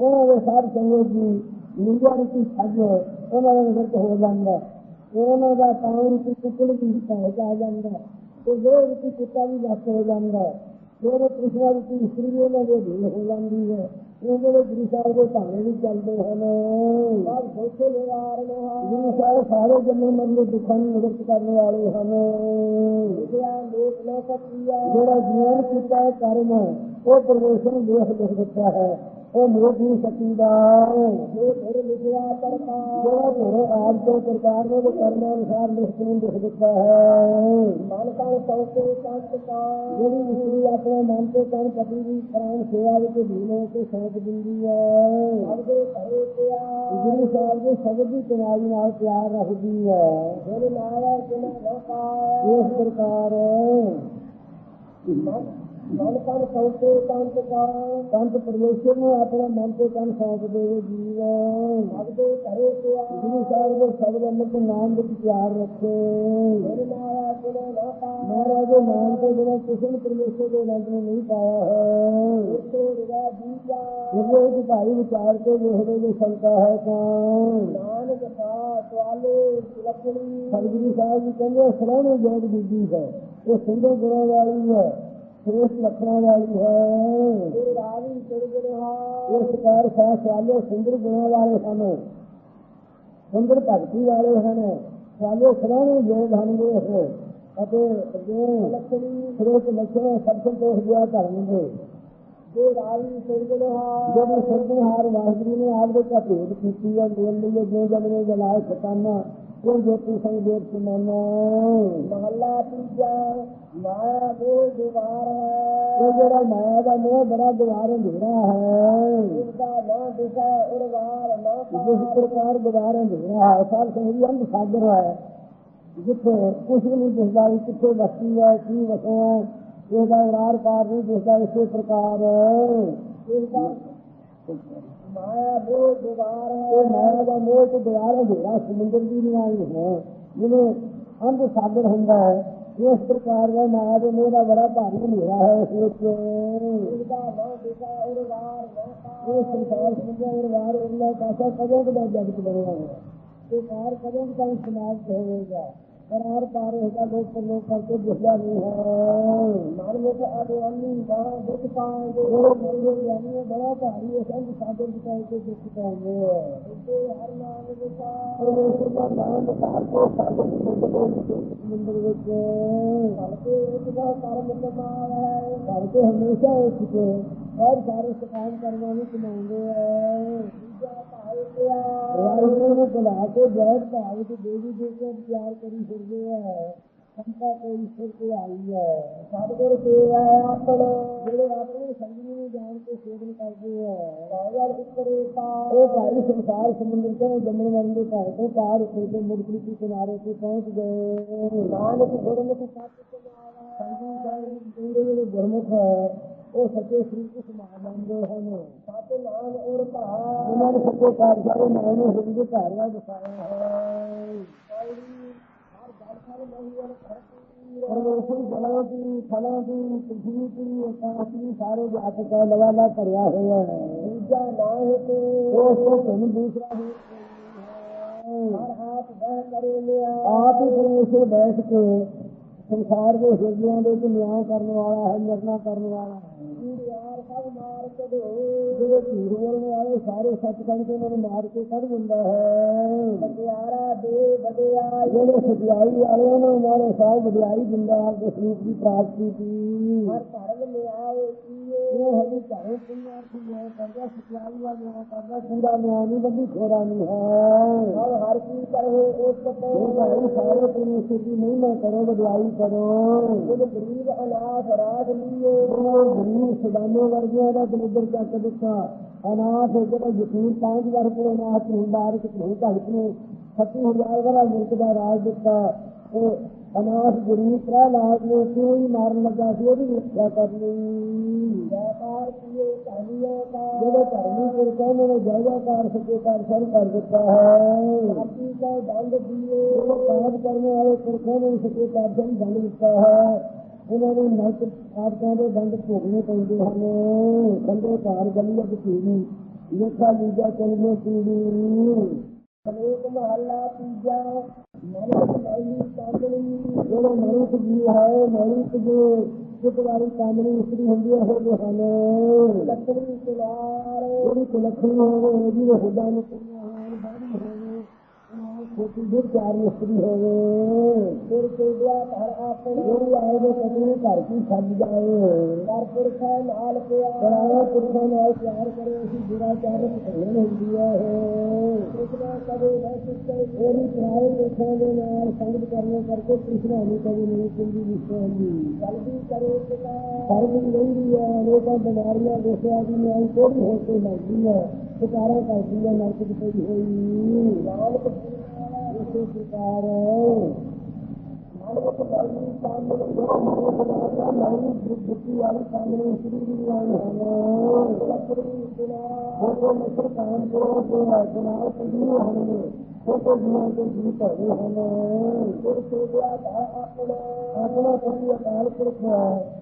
ਉਹਨਾਂ ਦੇ ਸਾਧ ਸੰਗਤ ਦੀ ਨਿੰਦਿਆ ਰੂਪੀ ਛੱਜ ਉਹਨਾਂ ਦਾ ਨਿਵਰਤ ਹੋ ਜਾਂਦਾ। ਉਹਨਾਂ ਦਾ ਤਾਂ ਰੂਪੀ ਕੁੱਕੜ ਵੀ ਪੈ ਆ ਜਾਂਦਾ। ਤੇ ਜੋ ਰੂਪੀ ਕੁੱਤਾ ਵੀ ਵਸ ਹੋ ਜਾਂਦਾ। ਜਿਹੜੇ ਕ੍ਰਿਸ਼ਨ ਰੂਪੀ ਇਸਤਰੀ ਉਹਨਾਂ ਦੇ ਅਧੀਨ ਹੋ ਜਾਂਦੀ ਹੈ ਉਹ ਜਿਹੜੇ ਗੁਰੂ ਸਾਹਿਬ ਦੇ ਭਾਣੇ ਵੀ ਚੱਲਦੇ ਹਨ। ਦੁੱਖ ਗੁਰੂ ਸਾਹਿਬ ਸਾਰੇ ਜੰਮੇ ਮਰਨ ਦੇ ਦੁੱਖਾਂ ਨੂੰ ਨਿਵਰਤ ਕਰਨ ਵਾਲੇ ਹਨ। ਲਿਖਿਆ ਲੋਕ ਨਾ ਸਕੀਆ ਜਿਹੜਾ ਜੀਵਨ ਕੀਤਾ ਹੈ ਕਰਮ ਉਹ ਪਰਮੇਸ਼ਰ ਨੂੰ ਦੇਖ ਲਿਖ ਦਿੱਤਾ ਹੈ। ਉਹ ਮੋਹ ਨਹੀਂ ਸਕੀਦਾ ਜੋ ਫਿਰ ਲਿਖਿਆ ਕਰਤਾ ਜਿਹੜਾ ਧੁਰ ਆਦ ਤੋਂ ਪ੍ਰਕਾਰ ਨੇ ਉਹ ਅਨੁਸਾਰ ਲਿਖ ਨੂੰ ਲਿਖ ਦਿੱਤਾ ਹੈ। ਮਨ ਕਾ ਸੌਕੇ ਕੰਤ ਜਿਹੜੀ ਇਸਤਰੀ ਆਪਣੇ ਮਨ ਤੇ ਕੰਨ ਪਤੀ ਦੀ ਪ੍ਰਾਣ ਸੇਵਾ ਵਿੱਚ ਦੀਨੋਂ ਤੇ ਸੌਂਪ ਦਿੰਦੀ ਹੈ। ਸਭ ਦੇ ਪਿਆ। ਗੁਰੂ ਸਾਹਿਬ ਦੇ ਸ਼ਬਦ ਦੀ ਕਮਾਈ ਨਾਲ ਪਿਆਰ ਰੱਖਦੀ ਹੈ। ਫਿਰ ਨਾਇਆ ਕਿਨਾ ਨਾ ਇਸ ਪ੍ਰਕਾਰ ਮਨ ਮਨ ਕਾ ਸੌਕੇ ਕੰਤ ਕਾ ਕੰਤ ਪਰਮੇਸ਼ਰ ਨੂੰ ਆਪਣਾ ਮਨ ਤੇ ਕੰਨ ਸੌਂਪ ਦੇਵੇ ਜੀਵ ਸਭ ਦੇ ਘਰੇ ਪਿਆ ਗੁਰੂ ਸਾਹਿਬ ਦੇ ਸ਼ਬਦ ਅੰਮ੍ਰਿਤ ਨਾਮ ਵਿੱਚ ਪਿਆਰ ਰੱਖੇ। ਨਾ ਮਹਾਰਾਜ ਦੇ ਨਾਮ ਤੋਂ ਬਿਨਾਂ ਕਿਸੇ ਨੇ ਪਰਮੇਸ਼ਰ ਦੇ ਆਨੰਦ ਨੂੰ ਨਹੀਂ ਪਾਇਆ ਹੈ। ਰਿਗਾ ਦੀਜਾ ਇਹ ਇੱਕ ਭਾਈ ਵਿਚਾਰ ਕੇ ਵੇਖਦੇ ਜੇ ਸ਼ੰਕਾ ਹੈ ਤਾਂ ਨਾਨਕ ਕਾ ਸਵਾਲੇ ਸਤਿਗੁਰੂ ਸਾਹਿਬ ਜੀ ਕਹਿੰਦੇ ਸਰਾਣੇ ਜੋਗ ਬੀਬੀ ਹੈ। ਇਹ ਸੁੰਦਰ ਗੁਣਾਂ ਵਾਲੀ ਹੈ। ਸ੍ਰੇਸ਼ਟ ਲੱਖਣਾਂ ਵਾਲੀ ਹੈ। ਰਾਵੀ ਰਹਾ ਇਸ ਪ੍ਰਕਾਰ ਸਾਸ ਵਾਲੇ ਸੁੰਦਰ ਗੁਣਾਂ ਵਾਲੇ ਹਨ। ਸੁੰਦਰ ਭਗਤੀ ਵਾਲੇ ਹਨ। ਵਾਲੇ ਸਰਾਣੇ ਜੋਗ ਹਨ ਦੇ ਹੈ ਅਤੇ ਜੋ ਸ੍ਰੇਸ਼ਟ ਲੱਖਣ ਸਭ ਸੰਤੋਖ ਦਿਆ ਕਰਨਗੇ ਤੇ ਰਾਵੀ ਸਿਰਜ ਰਹਾ ਜਦੋਂ ਸਰਦਹਾਰ ਵਾਹਿਗੁਰੂ ਨੇ ਆਪ ਦੇ ਭੇਦ ਕੀਤੀ ਹੈ ਬੋਲ ਲਈ ਜੋ ਜਨ ਨੇ ਜਲਾਏ ਖਤਾਨਾ ਉਹ ਜੋਤੀ ਸੰਗ ਜੋਤ ਮਹੱਲਾ ਤੀਜਾ ਮਾਇਆ ਦੇ ਦੀਵਾਰ ਇਹ ਹੈ ਜਿਹੜਾ ਮਾਇਆ ਦਾ ਮੋਹ ਬੜਾ ਦੁਆਰ ਅੰਧੇਰਾ ਹੈ ਇਸਦਾ ਨਾ ਦਿਸ਼ਾ ਉਰਵਾਰ ਨਾ ਜਿਸ ਪ੍ਰਕਾਰ ਦੁਆਰ ਅੰਧੇਰਾ ਹੈ ਸਾਲ ਸੰਗੀ ਅੰਧ ਸਾਗਰ ਹੈ ਜਿੱਥੇ ਕੁਛ ਨਹੀਂ ਦਿਸਦਾ ਕਿੱਥੇ ਵਸਤੀ ਹੈ ਕੀ ਵਸੋਂ ਹੈ ਇਹਦਾ ਉਰਾਰ ਪਾਰ ਨਹੀਂ ਦਿਸਦਾ ਇਸੇ ਪ੍ਰਕਾਰ ਇਸਦਾ ਮਾਇਆ ਦੇ ਦੀਵਾਰ ਹੈ ਮਾਇਆ ਦਾ ਮੋਹ ਤੇ ਦੁਆਰ ਅੰਧੇਰਾ ਸਮੁੰਦਰ ਦੀ ਨਿਆਈ ਹੈ। ਜਿਵੇਂ ਅੰਧ ਸਾਗਰ ਹੁੰਦਾ ਹੈ ਇਸ ਪ੍ਰਕਾਰ ਦਾ ਮਾਇਆ ਦੇ ਮੋਹ ਦਾ ਬੜਾ ਭਾਰੀ ਹਨੇਰਾ ਹੈ ਇਸ ਵਿੱਚ ਇਸਦਾ ਨਾ ਦਿਸ਼ਾ ਉਰਵਾਰ ਨਾ ਇਹ ਸੰਸਾਰ ਸਮਝਿਆ ਉਰਵਾਰ ਉਰਲਾ ਕਾਸਾ ਕਦੋਂ ਕਦਾ ਜਗਤ ਬਣਿਆ ਹੋਇਆ ਤੇ ਕਦੋਂ ਤੱਕ ਸਮਾਪਤ ਹੋਵੇਗਾ ਕਰਾਰ ਪਾਰ ਹੋਗਾ ਲੋਕ ਪਰ ਲੋਕ ਕਰਕੇ ਦਿਖਦਾ ਨਹੀਂ ਹੈ। ਮਨ ਵਿੱਚ ਅਦਵਾਨੀ ਮਹਾ ਦੁੱਖ ਪਾਉਂਦੇ ਜਿਹੜੇ ਮੇਰੇ ਗਿਆਨੀ ਹੈ ਬੜਾ ਭਾਰੀ ਹੈ ਸੰਗ ਸਾਗਰ ਵਿਚਾਰ ਕੇ ਵਿੱਚ। ਇੱਕ ਦਾ ਕਰਮ ਹੈ। ਹਮੇਸ਼ਾ ਹਰ ਸਾਰੇ ਸਕਾਮ ਕਰਨਾ ਨੂੰ ਕਮਾਉਂਦੇ ਬੁਲਾ ਕੇ ਬੈਠ ਭਾਵ ਤੇ ਦੇਵੀ ਦੇਵਤੇ ਪਿਆਰ ਕਰੀ ਫਿਰਦੇ ਹੈ ਸੰਤਾ ਕੋਈ ਸਿਰ ਤੇ ਆਈ ਹੈ ਸਤਿਗੁਰ ਸੇਵਾ ਆਪਣ। ਜਿਹੜੇ ਆਪਣੇ ਸੰਗਣੀ ਨੂੰ ਜਾਣ ਕੇ ਸੇਵਨ ਕਰਦੇ ਹੈ ਕਾਇਰ ਇਕਰੇ ਪਾ ਉਹ ਭਾਈ ਸੰਸਾਰ ਸਮੁੰਦਰ ਤੋਂ ਜੰਮਣ ਦੇ ਘਰ ਤੋਂ ਪਾਰ ਉੱਤੇ ਤੇ ਮੁਰਤੀ ਦੇ ਕਿਨਾਰੇ ਤੇ ਪਹੁੰਚ ਗਏ। ਨਾਨਕ ਗੁਰਮੁਖ ਸੰਗੀ ਜਿਹੜੇ ਜਿਹੜੇ ਗੁਰਮੁਖ ਹੈ। ਉਹ ਸੱਚੇ ਸ੍ਰੀ ਕ੍ਰਿਸ਼ਨ ਸਮਾ ਜਾਂਦੇ ਹਨ। ਸਤਿ ਨਾਮ ਉਰ ਭਾ ਉਹਨਾਂ ਨੇ ਸੱਚੇ ਪਾਤਸ਼ਾਹ ਦੇ ਨਾਮ ਨੂੰ ਹਿੰਦ ਘਰ ਦਾ ਦਸਾਇਆ ਹੈ ਹਰ ਗੱਲ ਕਰ ਨਹੀਂ ਖਰਤੀ ਪਰਮੇਸ਼ਰ ਜਲਾਂ ਦੀ ਫਲਾਂ ਦੀ ਪ੍ਰਿਥਵੀ ਦੀ ਆਕਾਸ਼ ਦੀ ਸਾਰੇ ਵਿਆਪਕ ਹੈ ਲਵਾਲਾ ਭਰਿਆ ਹੋਇਆ ਹੈ। ਦੂਜਾ ਨਾ ਹੈ ਤੇ ਉਸ ਤੋਂ ਤੁਹਾਨੂੰ ਦੂਸਰਾ ਹੀ। ਹਰ ਆਪ ਬਹਿ ਕਰੇ ਲਿਆ। ਆਪ ਹੀ ਪਰਮੇਸ਼ਰ ਬੈਠ ਕੇ ਸੰਸਾਰ ਦੇ ਹਿਰਦਿਆਂ ਦੇ ਵਿੱਚ ਨਿਆਂ ਕਰਨ ਵਾਲਾ ਹੈ ਨਿਰਣਾ ਕਰਨ ਵਾਲਾ ਹੈ। ਜਿਹੜੇ ਝੂਠ ਬੋਲਣ ਵਾਲੇ ਸਾਰੇ ਸੱਚਖੰਡ ਤੋਂ ਉਹਨਾਂ ਨੂੰ ਮਾਰ ਕੇ ਕੱਢ ਦਿੰਦਾ ਹੈ। ਸਤਿਆਰਾ ਦੇ ਬਦਿਆਈ ਜਿਹੜੇ ਸਚਾਈ ਵਾਲਿਆਂ ਨੂੰ ਮਾਰੇ ਸਾਹਿਬ ਵਡਿਆਈ ਦਿੰਦਾ ਆਪਦੇ ਸਰੂਪ ਦੀ ਪ੍ਰਾਪਤੀ ਦੀ ਹਰ ਧਰਮ ਲਿਆਏ ਇਹ ਹਰੀ ਘਰੋਂ ਪੁੰਨਿਆ ਸੀ ਹੈ ਕਰਦਾ ਸਚਾਈ ਵਾਲਿਆਂ ਕਰਦਾ ਪੂਰਾ ਨਿਆਂ ਨਹੀਂ ਬੰਦੀ ਖੋਰਾ ਨਹੀਂ ਹੈ। ਹਰ ਹਰ ਕੀ ਕਰੇ ਇੱਕ ਤੇ ਭਾਈ ਸਾਰੇ ਪਰਮੇਸ਼ਰ ਦੀ ਮਹਿਮਾ ਕਰੋ ਵਡਿਆਈ ਕਰੋ। ਜਿਨ ਗਰੀਬ ਅਨਾਥ ਰਾਜ ਲੀਏ। ਉਹ ਗਰੀਬ ਸਦਾਨੇ ਵਰਗਿਆਂ ਦਾ ਦਲਿੱਦਰ ਚੱਕ ਦਿੱਤਾ। ਅਨਾਥ ਜਿਹੜਾ ਯਕੀਨ ਪੰਜ ਵਾਰ ਕੋਲ ਅਨਾਥ ਹੁੰਦਾ ਹਰ ਇੱਕ ਨੂੰ ਘੜਕ ਨੂੰ 30000 ਵਾਲਾ ਮੁਲਕ ਦਾ ਰਾਜ ਦਿੱਤਾ। ਉਹ ਅਨਾਥ ਗਰੀਬ ਪ੍ਰਹਲਾਦ ਨੂੰ ਕਿਉਂ ਹੀ ਮਾਰਨ ਲੱਗਾ ਸੀ, ਉਹਦੀ ਰੱਖਿਆ ਕਰਨੀ ਵਪਾਰ ਕੀਏ ਧਾਨੀਆਂ ਕਾ ਜਿਹੜੇ ਧਰਮੀ ਪੁਰਖਾਂ ਨੇ ਜੈਜਾਕਾਰ ਸੱਚੇ ਪਾਤਸ਼ਾਹ ਕਰ ਦਿੱਤਾ ਹੈ। ਆਪੀ ਕਾ ਦੰਡ ਦੀਏ ਜਿਹੜੇ ਕਾਜ ਕਰਨ ਵਾਲੇ ਪੁਰਖਾਂ ਨੇ ਸੱਚੇ ਪਾਤਸ਼ਾਹ ਨੂੰ ਦੰਡ ਦਿੱਤਾ ਹੈ। ਉਹਨਾਂ ਨੂੰ ਨਰਕ ਆਦਿਆਂ ਦੇ ਦੰਡ ਭੋਗਣੇ ਪੈਂਦੇ ਹਨ। ਕੰਦੇ ਘਰ ਗਲੀ ਅੱਗੇ ਪੀੜੀ ਲੇਖਾ ਲੀਜਾ ਚੱਲਨੇ ਪੀੜੀ ਅਨੇਕ ਮਹੱਲਾ ਤੀਜਾ ਜਿਹੜੇ ਮਨੁੱਖ ਜੀ ਹੈ ਮਨੁੱਖ ਜੋ ਚਿਤ ਵਾਲੀ ਕਾਮਣੀ ਇਸਤਰੀ ਹੁੰਦੀ ਹੈ। ਉਹ ਹਨ ਲੱਕੜੀ ਕਿਨਾਰ ਜਿਹੜੀ ਕੁਲਖਣੀ ਹੋਵੇ ਜਿਹਦੇ ਹੁੱਡਾ ਨਿਕਲੀਆਂ ਜਿਹੀ ਚਾਰ ਇਸਤਰੀ ਹੋਵੇ। ਫਿਰ ਸੇਵਿਆ ਘਰ ਆਪਣੇ ਜਿਹੜੀ ਆਏ ਦੇ ਪਤਨੀ ਘਰ ਕੀ ਛੱਡ ਜਾਏ ਕਰ ਪੁਰਖਾ ਨਾਲ ਪਿਆ। ਪੁਰਾਣਾ ਪੁਰਖਾਂ ਨਾਲ ਪਿਆਰ ਕਰੇ ਅਸੀਂ ਬੁਰਾ ਚਾਰਕ ਭੇਣ ਹੁੰਦੀ ਹੈ ਇਹ। ਕ੍ਰਿਸ਼ਨਾ ਕਦੇ ਨਾ ਸਿੱਖੇ ਉਹਦੀ ਪੁਰਾਣੇ ਪੁਰਖਾਂ ਦੇ ਨਾਲ ਸੰਗਤ ਕਰਨੇ ਕਰਕੇ ਕ੍ਰਿਸ਼ਨਾ ਨੂੰ ਕਦੇ ਨਹੀਂ ਚੰਗੀ ਵਿਸ਼ੇ ਹੁੰਦੀ ਜਲਦੀ ਕਰੇ ਪਿਤਾ ਸਰਵਿਸ ਰਹਿੰਦੀ ਹੈ ਲੋਕਾਂ ਬਿਮਾਰੀਆਂ ਦੇਖਿਆ ਦੀ ਨਿਆਈ ਥੋੜੀ ਹੋ ਕੇ ਲੱਗਦੀ ਹੈ ਸ਼ਿਕਾਰਾਂ ਕਰਦੀ ਹੈ ਨਰਕ ਦੀ ਪਈ ਹੋਈ। ਨਾਨਕ ਇਸੇ श्री गुरूा सत अकाल पुर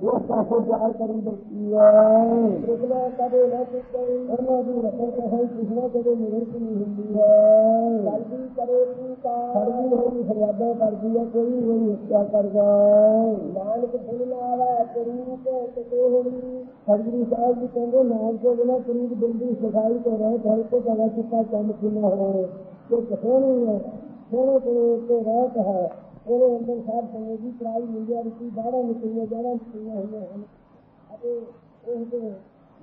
ਪੁਰਖ ਹੈ ਉਹ ਆਪਣੇ ਹਿਰਦੇ ਵਿੱਚ ਧਰਤੀ ਛੜਕਾ ਦੇਣ ਸਕਦੀ ਕਰ ਪੁਰਖਾ ਨਾਲ ਪਿਆ ਨਹੀਂ ਹੁੰਦੀ ਹੈ ਜਲਦੀ ਕਰੇ ਪਿਤਾ ਸਰਦੀ ਹੋਈ ਫਰਿਆਦਾਂ ਕਰਦੀ ਹੈ ਕੋਈ ਹੋਈ ਹੱਤਿਆ ਕਰਦਾ ਨਾਨਕ ਦਿਨ ਆਵੇ ਕਰੂਪ ਤੇ ਹੋਣੀ ਹਜ਼ਰੀ ਸਾਹਿਬ ਜੀ ਕਹਿੰਦੇ ਨਾਮ ਤੋਂ ਬਿਨਾਂ ਕਰੀਬ ਬਿੰਦੀ ਸਫ਼ਾਈ ਤੋਂ ਰਹਿ ਘਰ ਤੋਂ ਜਗਾ ਚਿੱਟਾ ਚੰਦ ਕਿੰਨਾ ਹੋਵੇ ਇਹ ਕਿਥੇ ਨਹੀਂ ਹੈ ਸੋਹਣੇ ਤੇ ਰਹਿਤ ਹੈ ਉਹਦੇ ਅੰਦਰ ਸਾਧ ਸੰਗਤ ਦੀ ਪ੍ਰਾਈ ਮਿਲਿਆ ਵਿੱਚ ਬਾਹਰਾਂ ਨਿਕਲੀਆਂ ਜਾਣਾ ਨਿਕਲੀਆਂ ਹੋਈਆਂ ਹਨ। ਅਤੇ ਉਹ ਤੇ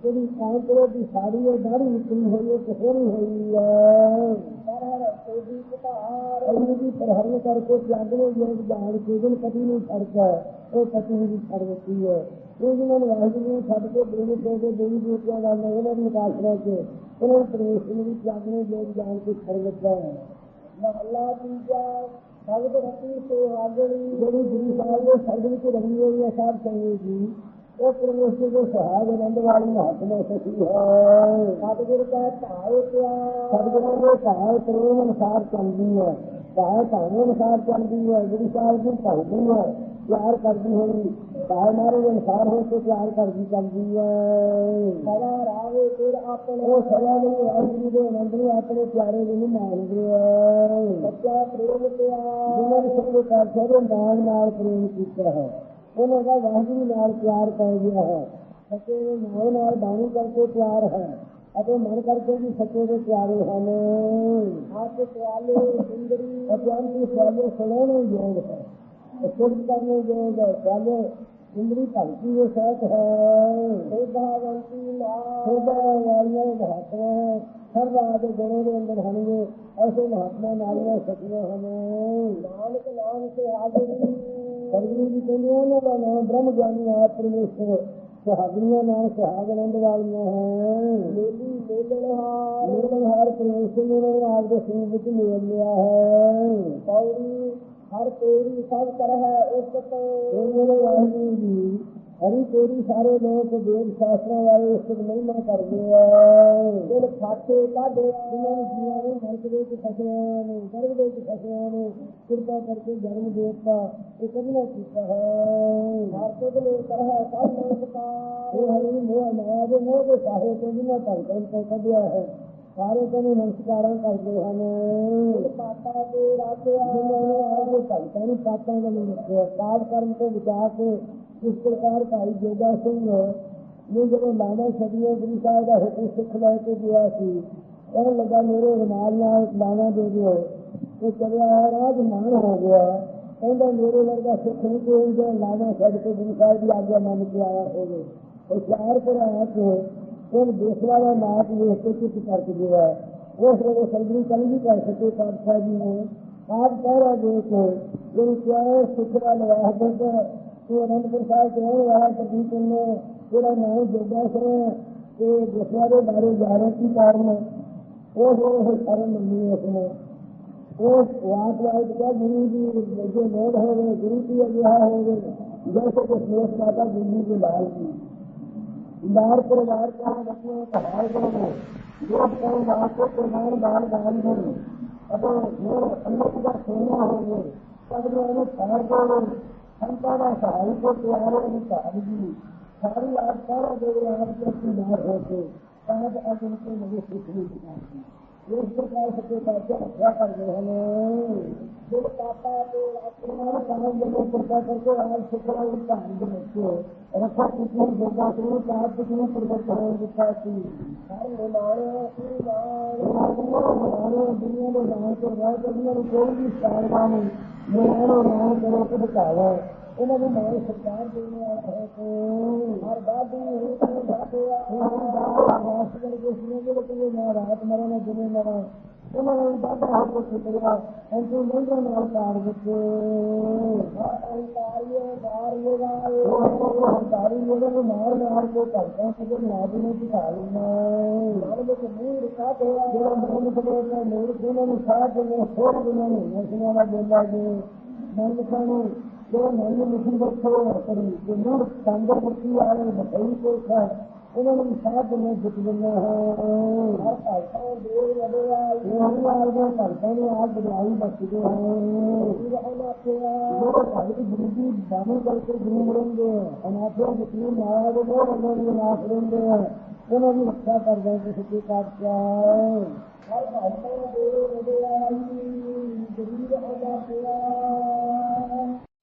ਜਿਹੜੀ ਕਾਂਤਰੇ ਦੀ ਸਾੜੀ ਹੈ ਦਾੜੀ ਨਿਕਲੀ ਹੋਈ ਹੈ ਕਿਥੇ ਨਹੀਂ ਹੋਈ ਹੈ। ਪਰਹਰ ਸੋਦੀ ਕੁਤਾਰ ਅਗਲੀ ਦੀ ਪਰਹਰਨ ਕਰਕੇ ਤਿਆਗਣੇ ਯੋਗ ਜਾਣ ਕੇ ਦਿਨ ਕਦੀ ਨਹੀਂ ਛੱਡਦਾ। ਉਹ ਪਤੀ ਨੂੰ ਛੱਡ ਦਿੱਤੀ ਹੈ। ਉਹ ਜਿਹਨਾਂ ਨੂੰ ਵਾਹਿਗੁਰੂ ਨੂੰ ਛੱਡ ਕੇ ਬੇੜੀ ਦੇ ਕੇ ਦੇਵੀ ਦੇਵਤਿਆਂ ਦਾ ਨਾਮ ਉਹਨਾਂ ਦੀ ਕੇ ਉਹਨਾਂ ਨੂੰ ਪਰਮੇਸ਼ਰ ਨੂੰ ਵੀ ਤਿਆਗਣੇ ਯੋਗ ਜਾਣ ਕੇ ਛੱਡ ਦਿੱਤਾ ਹੈ। ਮਹੱਲਾ ਤੀਜਾ ਭਗਤ ਰਤੀ ਸੁਹਾਗਣੀ ਜਿਹੜੀ ਗੁਰੂ ਸਾਹਿਬ ਦੇ ਸ਼ਬਦ ਵਿੱਚ ਰੰਗੀ ਹੋਈ ਹੈ, ਸਾਧ ਸੰਗਤ ਜੀ, ਉਹ ਪਰਮੇਸ਼ਰ ਦੇ ਸਹਾਗ ਆਨੰਦ ਵਾਲੀ ਮਹਾਤਮਾ ਸਖੀ ਹੈ ਸਤਿਗੁਰ ਕਾ ਧਾਇ ਪਿਆ। ਸਤਿਗੁਰਾਂ ਦੇ ਭਾਵ ਪ੍ਰੇਮ ਅਨੁਸਾਰ ਚੱਲਦੀ ਹੈ। ਭਾਵ ਭਾਵ ਅਨੁਸਾਰ ਚੱਲਦੀ ਹੈ। ਗੁਰੂ ਸਾਹਿਬ ਦੀ ਭਗਤੀ ਹੈ, ਪਿਆਰ ਕਰਦੀ ਹੋਈ। ਭਾਵ ਮਾਰੇ ਅਨੁਸਾਰ ਹੋ ਕੇ ਪਿਆਰ ਕਰਦੀ ਚੱਲਦੀ ਹੈ। ਉਹ ਸਦਾ ਲਈ ਵਾਹਿਗੁਰੂ ਦੇ ਆਨੰਦ ਨੂੰ ਆਪਣੇ ਪਿਆਰੇ ਨੂੰ ਮੰਨਦੇ ਹੈ ਸੱਚਾ ਪ੍ਰੇਮ ਪਿਆ ਜਿਨ੍ਹਾਂ ਨੇ ਸਭ ਪਾਤਸ਼ਾਹ ਦੇ ਨਾਮ ਨਾਲ ਪ੍ਰੇਮ ਕੀਤਾ ਹੈ ਉਹਨਾਂ ਦਾ ਵਾਹਿਗੁਰੂ ਨਾਲ ਪਿਆਰ ਪੈ ਗਿਆ ਹੈ। ਸੱਚੇ ਦੇ ਨਾਮ ਨਾਲ ਬਾਣੀ ਕਰਕੇ ਪਿਆਰ ਹੈ ਅਤੇ ਮਨ ਕਰਕੇ ਵੀ ਸੱਚੇ ਦੇ ਪਿਆਰੇ ਹਨ। ਹੱਥ ਪਿਆਲੇ ਸੁੰਦਰੀ ਅਤਿਅੰਤ ਹੀ ਸਿਆਲੇ ਸੁਣਾਉਣੇ ਯੋਗ ਹੈ। ਸੁਣ ਕਰਨੇ ਯੋਗ ਹੈ। ਸਿਆਲੇ ਇੰਦਰੀ ਭਗਤੀ ਦੇ ਸਹਿਤ ਹੈ। ਸੋਭਾਵੰਤੀ ਨਾ ਸੋਭਾ ਵਾਲੀਆਂ ਮਹਾਤਮਾ ਰਾਤ ਦੇ ਗੁਣੋਂ ਦੇ ਅੰਦਰ ਹਨਗੇ ਐਸੇ ਮਹਾਤਮਾ ਨਾਲੀਆਂ ਸਖੀਆਂ ਹਨ। ਨਾਨਕ ਨਾਮ ਸੇ ਹਾਜ਼ਰੀ ਸਤਿਗੁਰੂ ਜੀ ਕਹਿੰਦੇ ਉਹਨਾਂ ਦਾ ਨਾਮ ਬ੍ਰਹਮ ਗਿਆਨੀ ਆਪ ਪਰਮੇਸ਼ਰ। ਸੁਹਾਗਣੀਆਂ ਨਾਲ ਸੁਹਾਗ ਆਨੰਦ ਵਾਲੀਆਂ ਹੈ ਮੇਲੀ ਮੇਲਣਹਾਰ ਨਿਰਮਲਹਾਰ ਪਰਮੇਸ਼ਰ ਨੇ ਉਹਨਾਂ ਨੂੰ ਆਪ ਦੇ ਸਰੂਪ ਵਿੱਚ ਮੇਲ ਲਿਆ ਹੈ। ਪੌੜੀ ਹਰ ਤੇਰੀ ਸਭ ਉਸਤ। ਉਹਨਾਂ ਦੇ ਵਾਹਿਗੁਰੂ ਜੀ ਹਰੀ ਸਾਰੇ ਲੋਕ ਵੇਦ ਸ਼ਾਸਤਰਾਂ ਵਾਲੇ ਉਸ ਦੀ ਮਹਿਮਾ ਕਰਦੇ ਆ। ਦਿਲ ਖਾਤੇ ਕਾਢੇ ਨੇ ਜੀਵਾਂ ਨੂੰ ਨਰਕ ਦੇ ਵਿੱਚ ਫਸਿਆ ਨੇ ਗਰਭ ਦੇ ਵਿੱਚ ਫਸਿਆ ਨੇ ਕਿਰਪਾ ਕਰਕੇ ਜਨਮ ਦੇਤਾ ਇਹ ਕਬੀਲਾ ਕੀਤਾ ਹੈ। ਹਰ ਤੁਧ ਨੇ ਤਰਹ ਸਭ ਨਮਸਕਾਰ ਇਹ ਹਰੀ ਮੋਹ ਮਾਇਆ ਦੇ ਮੋਹ ਦੇ ਸਾਹੇ ਤੋਂ ਜਿਨ੍ਹਾਂ ਭਗਤਾਂ ਤੋਂ ਕੱਢਿਆ ਹੈ ਸਾਰੇ ਤੈਨੂੰ ਨਮਸਕਾਰਾਂ ਕਰਦੇ ਹਨ। ਪਾਤਾ ਨੇ ਆਪਣੇ ਭਗਤਾਂ ਨੂੰ ਪਾਤਾਂ ਦਾ ਨਹੀਂ ਪਾਪ ਕਰਮ ਤੋਂ ਬਚਾ ਕੇ ਇਸ ਪ੍ਰਕਾਰ ਭਾਈ ਜੋਗਾ ਸਿੰਘ ਨੇ ਜਦੋਂ ਲਾਣਾ ਛੜੀਆਂ ਗੁਰੂ ਸਾਹਿਬ ਦਾ ਹੁਕਮ ਸਿੱਖ ਲੈ ਕੇ ਗਿਆ ਸੀ। ਉਹ ਲੱਗਾ, ਮੇਰੇ ਰੁਮਾਲ ਨਾਲ ਲਾਣਾ ਦੇ ਦਿਓ। ਉਹ ਚਲਿਆ ਰਾਜ ਮਾਨ ਹੋ ਗਿਆ। ਕਹਿੰਦਾ, ਮੇਰੇ ਵਰਗਾ ਸਿੱਖ ਨਹੀਂ ਕੋਈ ਜੋ ਲਾਣਾ ਛੱਡ ਕੇ ਗੁਰੂ ਸਾਹਿਬ ਦੀ ਆਗਿਆ ਮੰਨ ਕੇ ਆਇਆ ਹੋਵੇ। ਉਹ ਚਾਰ ਪਰ ਆਇਆ ਉਹ ਦੇਸਲਾ ਦਾ ਨਾਚ ਵੇਖ ਕੇ ਚੁੱਪ ਕਰਕੇ ਗਿਆ। ਉਸ ਵੇਲੇ ਸਰਗਰੀ ਕਲੀ ਵੀ ਕਰ ਸਕੇ ਪਾਤਸ਼ਾਹ ਜੀ ਨੇ ਆਪ ਪਹਿਰਾ ਦੇ ਕੇ ਜਿਹੜੀ ਪਿਆਰੇ ਸੁਖਰਾ ਲਵਾਹ ਦੇ। ਤੂੰ ਅਨੰਦਪੁਰ ਸਾਹਿਬ ਚ ਰਹਿਣ ਵਾਲਾ ਪ੍ਰਦੀਪ ਨੇ ਜਿਹੜਾ ਨਾਮ ਜੋਗਾ ਸੇ, ਤੇ ਦਸਿਆ ਦੇ ਬਾਰੇ ਜਾਣੇ ਕੀ ਕਾਰਨ ਉਹ ਉਹ ਕਾਰਨ ਨਹੀਂ ਉਸਨੇ ਉਹ ਵਾਟ ਵਾਟ ਦਾ ਗੁਰੂ ਜੀ ਜੋ ਲੋੜ ਹੋਵੇ, ਗੁਰੂ ਕੀ ਅਜਿਹਾ ਹੋਵੇ, ਜੈਸੇ ਕਿ ਸੇਸ ਮਾਤਾ ਦਿੱਲੀ ਦੇ ਲਾਲ ਜੀ। ਲਾਰ ਪਰਿਵਾਰ ਦਾ ਬੱਚੇ ਦਾ ਹਾਲ ਕਰੋ। ਜੋ ਕੋਈ ਮਾਂ ਕੋ ਪ੍ਰਮਾਣ ਦਾਨ ਦਾਨ ਕਰੋ ਅਬੋ ਜੋ ਅੰਮ੍ਰਿਤ ਦਾ ਸੋਨਾ ਹੋਵੇ ਤਦ ਜੋ ਇਹਨੂੰ ਸਾਰ ਸੰਤਾਂ ਦਾ ਸਹਾਈ ਕੋ ਪਿਆਰੇ ਨੂੰ ਸਾਰੀ ਜੀ ਸਾਰੀ ਆਪ ਸਾਰਾ ਦੇ ਆਪ ਕੇ ਆਪਣੀ ਹੋ ਕੇ ਤਾਂ ਅੱਜ ਉਨਕੇ ਨਵੇਂ ਸਿੱਖ ਨਹੀਂ ਇਸ ਪ੍ਰਕਾਰ ਸੱਚੇ ਪਾਤਸ਼ਾਹ ਰੱਖਿਆ ਕਰਦੇ ਹਨ ਜੋ ਪਾਪਾ ਤੇ ਆਪਣਾ ਕੰਮ ਜਦੋਂ ਪ੍ਰਚਾਰ ਕਰਕੇ ਆਪ ਸਿੱਖਣਾ ਉਸ ਦਾ ਦੇ ਵਿੱਚ ਰੱਖਾ ਕਿਤਨੀ ਜੋਗਾ ਤੋਂ ਕਾਪ ਕਿਤਨੀ ਪ੍ਰਗਟ ਹੋ ਦਿੱਤਾ ਸੀ ਹਰ ਨਿਮਾਣੇ ਕੀ ਨਾਮ ਦੁਨੀਆ ਦੇ ਨਾਮ ਤੋਂ ਰਾਹ ਕਰਦੀਆਂ ਨੂੰ ਕੋਈ ਵੀ ਸਾਰਵਾ ਨਹੀਂ ਮੇਰਾ ਨਾਮ ਕਰੋ ਕਿ ਬਚਾਵਾ ਇਹਨਾਂ ਨੂੰ ਮਾਨ ਸਰਕਾਰ ਦੇਣ ਵਾਲਾ ਹੈ। ਕਿ ਹਰ ਬਾਦੀ ਹੀ ਬਾਤੇ ਆ ਰਾਸ ਸੁਣੇ ਕਿ ਕੋਈ ਨਾ ਰਾਤ ਮਰੇ ਨਾ ਉਹਨਾਂ ਨੂੰ ਬਾਬਾ ਹੋ ਕੇ ਸੁਣਿਆ ਐਂਟੂ ਮੰਦਰ ਨਾਲ ਕਾਰ ਵਿੱਚ ਅੰਤਾਰੀਏ ਮਾਰੀਏ ਗਾਏ ਹੰਤਾਰੀ ਉਹਦੇ ਨੂੰ ਮਾਰ ਮਾਰ ਕੇ ਕਰਦਾ ਕਿ ਨਾਦੀ ਨੂੰ ਦਿਖਾ ਲੈਣਾ ਮਨ ਵਿੱਚ। ਮੂੰਹ ਰਖਾ ਕੇ ਜਿਹੜਾ ਮਨ ਵਿੱਚ ਦੇ ਨੂਰ ਜਿਹਨਾਂ ਨੂੰ ਸਾਹ ਦੇ ਹੋਰ ਜਿਹਨਾਂ ਨੂੰ ਨਸ਼ਿਆਂ ਦਾ ਬੋਲਾ ਮਨ ਨੂੰ ਜੋ ਮਨ ਨੂੰ ਲਿਖੀ ਬੱਚੋ ਕਰੀ ਜੋ ਨੂਰ ਸੰਦਰ ਮੁਕਤੀ ਵਾਲੇ ਬਖਈ ਕੋ ਖਾ ਉਹਨਾਂ ਨੂੰ ਸਾਥ ਦੇ ਜਿੱਤ ਦਿੰਦੇ ਹੈ। ਹਰ ਭਾਈਆਂ ਦੇ ਲੜੇ ਆ ਇਹ ਵਾਲ ਦੇ ਭਗਤਾਂ ਨੂੰ ਆਪ ਬੁਲਾਈ ਬਚਦੇ ਹੈ। ਇਹ ਉਹਨਾਂ ਤੇ ਜੋ ਭਾਈ ਦੀ ਗੁਰੂਜੀ ਬਾਣੀ ਕਰਕੇ ਗੁਰੂ ਮਰਨਗੇ ਅਨਾਥਿਆਂ ਦੇ ਕੀ ਮਾਇਆ ਦੇ ਲੋਕ ਉਹਨਾਂ ਨੂੰ ਨਾਸ ਦਿੰਦੇ ਹੈ ਉਹਨਾਂ ਦੀ ਰੱਖਿਆ ਕਰਦੇ ਕਿ ਸੱਚੇ ਪਾਤਸ਼ਾਹ ਹਰ ਭਾਈਆਂ ਦੇ ਲੜੇ ਆਈ ਗਰੀਬ ਅਦਾ ਪਿਆ